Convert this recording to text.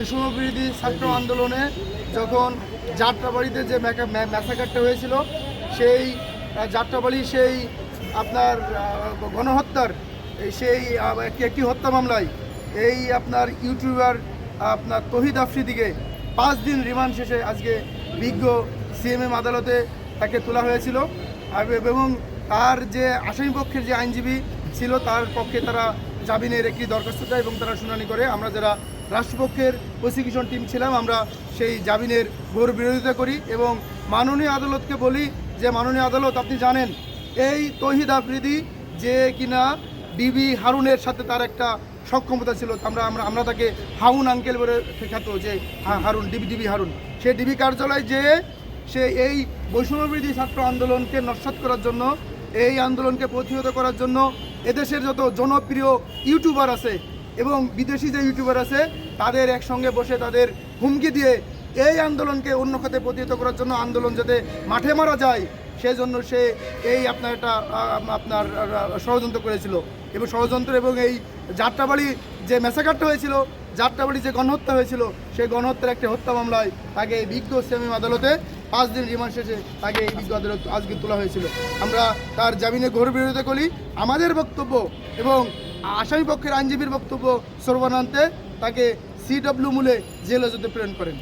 বিশ্ববিরোধী ছাত্র আন্দোলনে যখন যাত্রাবাড়িতে যে ম্যাসাকারটা হয়েছিল, সেই যাত্রাবাড়ি সেই, আপনার গণহত্যার সেই একটি হত্যা মামলায় এই আপনার ইউটিউবার, আপনার তহিদ আফ্রিদিকে পাঁচ দিন রিমান্ড শেষে আজকে বিজ্ঞ সিএমএম আদালতে তাকে তোলা হয়েছিল। এবং তার যে আসামি পক্ষের যে আইনজীবী ছিল, তার পক্ষে তারা জামিনের একটি দরখাস্ত দেয় এবং তারা শুনানি করে। আমরা যারা রাষ্ট্রপক্ষের প্রসিকিউশন টিম ছিলাম, আমরা সেই জামিনের ঘোর বিরোধিতা করি এবং মাননীয় আদালতকে বলি যে, মাননীয় আদালত, আপনি জানেন, এই তহিদ আফ্রিদি যে কিনা ডিবি হারুনের সাথে তার একটা সক্ষমতা ছিল আমরা আমরা আমরা তাকে হাউন আঙ্কেল বলে খ্যাত, যে হারুন ডিবি ডিবি হারুন। সে ডিবি কার্যালয়ে যে, সে এই বৈষম্যবিরোধী ছাত্র আন্দোলনকে নস্বাত করার জন্য, এই আন্দোলনকে প্রতিহত করার জন্য, এদেশের যত জনপ্রিয় ইউটিউবার আছে এবং বিদেশি যে ইউটিউবার আছে, তাদের একসঙ্গে বসে তাদের হুমকি দিয়ে এই আন্দোলনকে অন্য খাতে প্রতিহত করার জন্য আন্দোলন যাতে মাঠে মারা যায়, সেজন্য সে এই আপনার একটা আপনার ষড়যন্ত্র করেছিল। এবং ষড়যন্ত্র এবং এই যাত্রাবাড়ি যে মেসাকারটা হয়েছিল, যাত্রাবাড়ি যে গণহত্যা হয়েছিল, সেই গণহত্যার একটি হত্যা মামলায় তাকে এই বিজ্ঞ সিএমএম আদালতে পাঁচ দিন রিমান্ড শেষে তাকে এই বিজ্ঞ আদালত আজকে তোলা হয়েছিল। আমরা তার জামিনে ঘোর বিরোধিতা করি। আমাদের বক্তব্য এবং আসামি পক্ষের আইনজীবীর বক্তব্য সর্বানান্তে তাকে সিডব্লিউ মূলে জেল হাজতে প্রেরণ করেন।